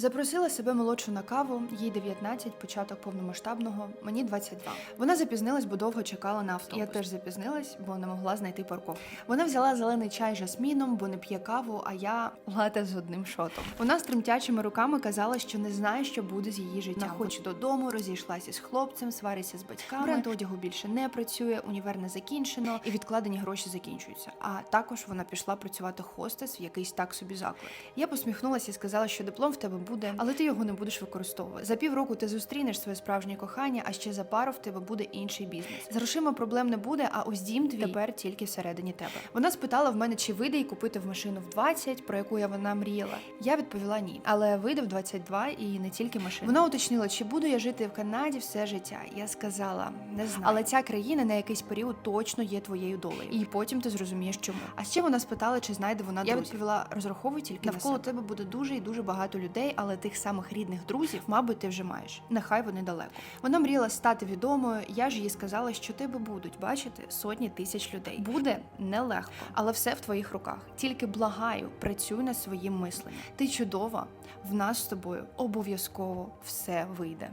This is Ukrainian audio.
Запросила себе молодшу на каву, їй 19, початок повномасштабного, мені 22. Вона запізнилась, бо довго чекала на автобус. Я теж запізнилась, бо не могла знайти парковку. Вона взяла зелений чай з жасміном, бо не п'є каву, а я лате з одним шотом. Вона з тремтячими руками казала, що не знає, що буде з її життям. Вона хоче додому, розійшлася з хлопцем, свариться з батьками. Бренд одягу більше не працює, універ не закінчено, і відкладені гроші закінчуються. А також вона пішла працювати хостес в якийсь так собі заклад. Я посміхнулася і сказала, що диплом в тебе буде, але ти його не будеш використовувати. За півроку ти зустрінеш своє справжнє кохання, а ще за пару в тебе буде інший бізнес. З грошима проблем не буде, а ось дім твій тепер тільки всередині тебе. Вона спитала в мене, чи вийде й купити в машину в 20, про яку я вона мріяла. Я відповіла ні, але вийде в 22 і не тільки машина. Вона уточнила, чи буду я жити в Канаді все життя. Я сказала, не знаю. Але ця країна на якийсь період точно є твоєю долею. І потім ти зрозумієш, чому. А ще вона спитала, чи знайде вона друзів. Я відповіла, розраховуй тільки навколо тебе буде дуже і дуже багато людей, але тих самих рідних друзів, мабуть, ти вже маєш. Нехай вони далеко. Вона мріяла стати відомою. Я ж їй сказала, що тебе будуть бачити сотні тисяч людей. Буде нелегко, але все в твоїх руках. Тільки благаю, працюй над своїм мисленням. Ти чудова. В нас з тобою обов'язково все вийде.